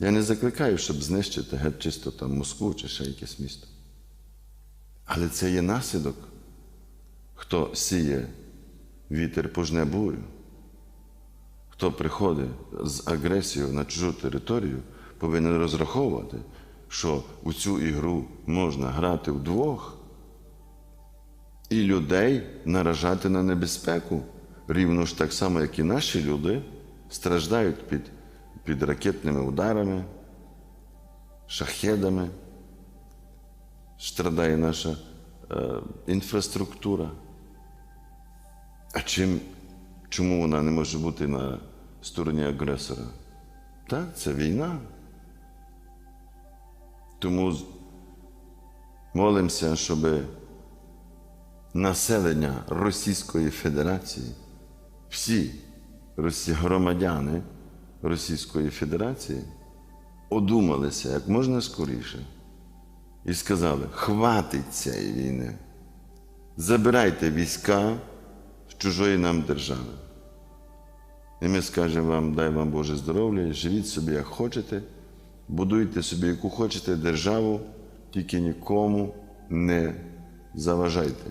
Я не закликаю, щоб знищити геть чисто там Москву чи ще якесь місто. Але це є наслідок, хто сіє вітер пожне бурю, хто приходить з агресією на чужу територію, повинен розраховувати, що у цю ігру можна грати вдвох і людей наражати на небезпеку, рівно ж так само, як і наші люди страждають під, під ракетними ударами, шахедами, страдає наша е, інфраструктура. А чим, чому вона не може бути на стороні агресора? Так, це війна. Тому молимося, щоб населення Російської Федерації, всі громадяни Російської Федерації одумалися як можна скоріше і сказали: хватить цієї війни, забирайте війська з чужої нам держави. І ми скажемо вам, дай вам Боже здоров'я, живіть собі, як хочете, будуйте собі, яку хочете державу, тільки нікому не заважайте.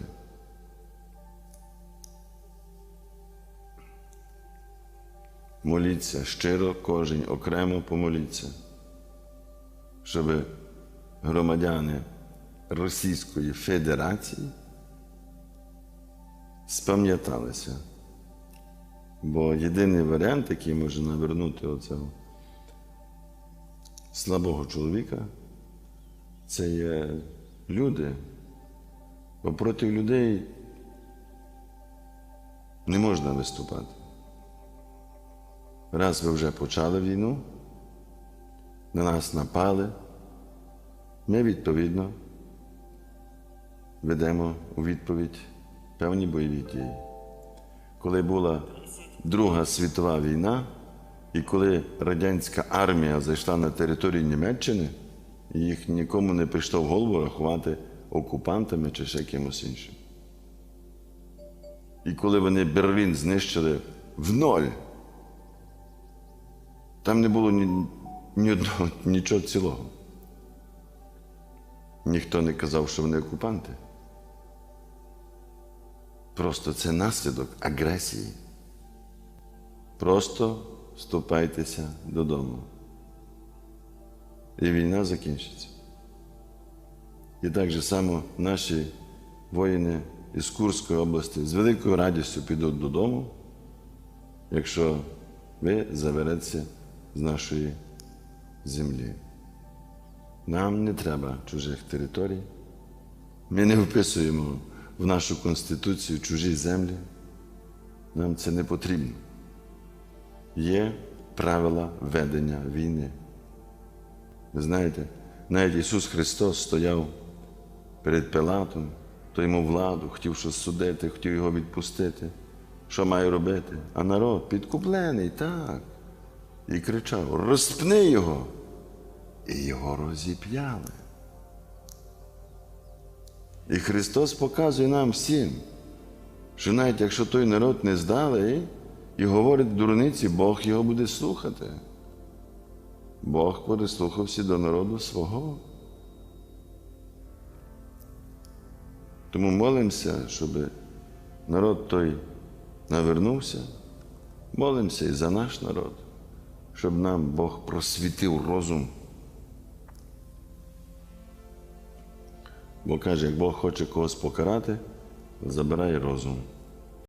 Моліться щиро, кожен окремо помоліться, щоб громадяни Російської Федерації спам'яталися. Бо єдиний варіант, який може навернути оцього слабого чоловіка, це є люди. Бо проти людей не можна виступати. Раз ви вже почали війну, на нас напали, ми відповідно ведемо у відповідь певні бойові дії. Коли була Друга світова війна, і коли радянська армія зайшла на територію Німеччини, їх нікому не прийшло в голову рахувати окупантами чи ще кимось іншим. І коли вони Берлін знищили в ноль, там не було ні, ні одного, нічого цілого. Ніхто не казав, що вони окупанти. Просто це наслідок агресії. Просто вступайтеся додому. І війна закінчиться. І так же само наші воїни із Курської області з великою радістю підуть додому, якщо ви забереться з нашої землі. Нам не треба чужих територій. Ми не вписуємо в нашу Конституцію чужі землі. Нам це не потрібно. Є правила ведення війни. Ви знаєте, навіть Ісус Христос стояв перед Пилатом, то йому владу, хотів щось судити, хотів його відпустити. Що має робити? А народ підкуплений, так. І кричав: розпни його. І його розіп'яли. І Христос показує нам всім, що навіть якщо той народ не здалий і говорить дурниці, Бог його буде слухати. Бог переслухався до народу свого. Тому молимося, щоб народ той навернувся, молимося і за наш народ, щоб нам Бог просвітив розум. Бо каже, як Бог хоче когось покарати, забирай розум.